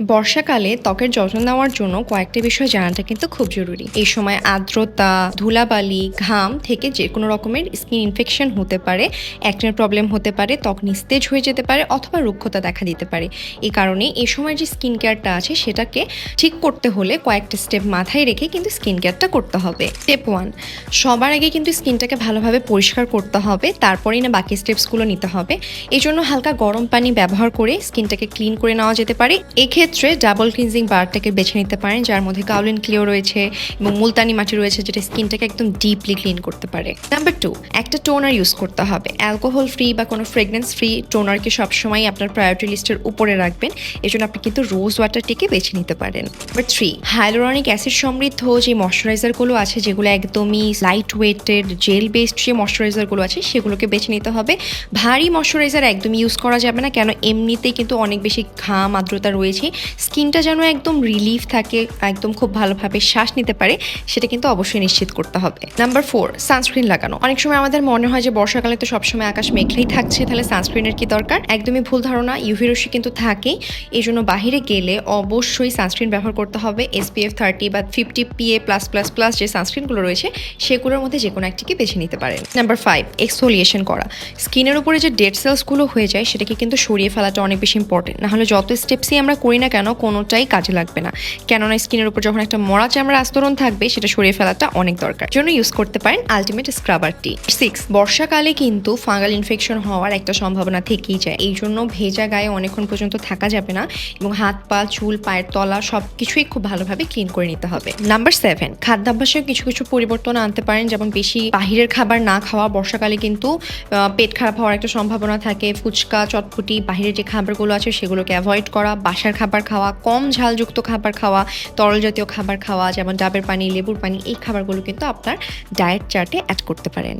বর্ষাকালে ত্বকের যত্ন নেওয়ার জন্য কয়েকটি বিষয় জানাটা কিন্তু খুব জরুরি। এই সময় আর্দ্রতা, ধুলাবালি, ঘাম থেকে যে কোনো রকমের স্কিন ইনফেকশন হতে পারে একটার প্রবলেম হতে পারে, ত্বক নিস্তেজ হয়ে যেতে পারে অথবা রুক্ষতা দেখা দিতে পারে। এই কারণে এই সময় যে স্কিন কেয়ারটা আছে সেটাকে ঠিক করতে হলে কয়েকটা স্টেপ মাথায় রেখে কিন্তু স্কিন কেয়ারটা করতে হবে। স্টেপ ওয়ান, সবার আগে কিন্তু স্কিনটাকে ভালোভাবে পরিষ্কার করতে হবে, তারপরেই না বাকি স্টেপসগুলো নিতে হবে। এই জন্য হালকা গরম পানি ব্যবহার করে স্কিনটাকে ক্লিন করে নেওয়া যেতে পারে। এক্ষেত্রে ডাবল ক্লিনজিং বারটাকে বেছে নিতে পারেন, যার মধ্যে কাউলিন ক্লিও রয়েছে এবং মুলতানি মাটি রয়েছে যেটা স্কিনটাকে একদম ডিপলি ক্লিন করতে পারে। নাম্বার টু, একটা টোনার ইউজ করতে হবে। অ্যালকোহল ফ্রি বা কোনো ফ্রেগনেন্স ফ্রি টোনারকে সবসময় আপনার প্রায়োরিটি লিস্টের উপরে রাখবেন এই জন্য আপনি কিন্তু রোজ ওয়াটারটিকে বেছে নিতে পারেন। নাম্বার থ্রি, হাইলোরনিক অ্যাসিড সমৃদ্ধ যে ময়শ্চারাইজারগুলো আছে, যেগুলো একদমই লাইট ওয়েটেড জেল বেসড যে ময়শ্চারাইজারগুলো আছে, সেগুলোকে বেছে নিতে হবে। ভারী ময়শ্চারাইজার একদম ইউজ করা যাবে না, কেন এমনিতেই কিন্তু অনেক বেশি ঘাম আর্দ্রতা রয়েছে স্কিনটা যেন একদম রিলিফ থাকে, একদম খুব ভালোভাবে শ্বাস নিতে পারে, সেটা কিন্তু অবশ্যই নিশ্চিত করতে হবে। নাম্বার ফোর সানস্ক্রিন লাগানো। অনেক সময় আমাদের মনে হয় যে বর্ষাকালে তো সবসময় আকাশ মেঘলেই থাকছে, তাহলে সানস্ক্রিনের কি দরকার? একদমই ভুল ধারণা ইউভি রশ্মি কিন্তু থাকেই। এই জন্য বাহিরে গেলে অবশ্যই সানস্ক্রিন ব্যবহার করতে হবে। এসপিএফ থার্টি বা fifty PA plus plus plus যে সানস্ক্রিনগুলো রয়েছে, সেগুলোর মধ্যে যে কোনো একটিকে বেছে নিতে পারেন। নাম্বার ফাইভ এক্সফোলিয়েশন করা। স্কিনের উপরে যে ডেড সেলসগুলো হয়ে যায়, সেটাকে কিন্তু সরিয়ে ফেলাটা অনেক বেশি ইম্পর্টেন্ট নাহলে যত স্টেপসই আমরা করি না কেন কোনোটাই কাজে লাগবে না। কেননা স্কিনের উপর যখন একটা মরা চামড়া আস্তরণ থাকবে, সেটা সরিয়ে ফেলাটা অনেক দরকার। জন্য ইউজ করতে পারেন আলটিমেট স্ক্রাবারটি সিক্স বর্ষাকালে কিন্তু ফাঙ্গাল ইনফেকশন হওয়ার একটা সম্ভাবনা থেকেই যায়। এই জন্য ভেজা গায়ে অনেকক্ষণ পর্যন্ত থাকা যাবে না এবং হাত পা, চুল, পায়ের তলা সব কিছুই খুব ভালোভাবে ক্লিন করে নিতে হবে। নাম্বার সেভেন খাদ্যাভ্যাসেও কিছু কিছু পরিবর্তন আনতে পারেন। যেমন বেশি বাহিরের খাবার না খাওয়া বর্ষাকালে কিন্তু পেট খারাপ হওয়ার একটা সম্ভাবনা থাকে। ফুচকা, চটপটি, বাহিরের যে খাবারগুলো আছে সেগুলোকে অ্যাভয়েড করা, বাসার খাবার খাওয়া, কম ঝালযুক্ত খাবার খাওয়া, তরল জাতীয় খাবার খাওয়া, যেমন ডাবের পানি, লেবুর পানি, এই খাবারগুলো কিন্তু আপনার ডায়েট চার্টে অ্যাড করতে পারেন।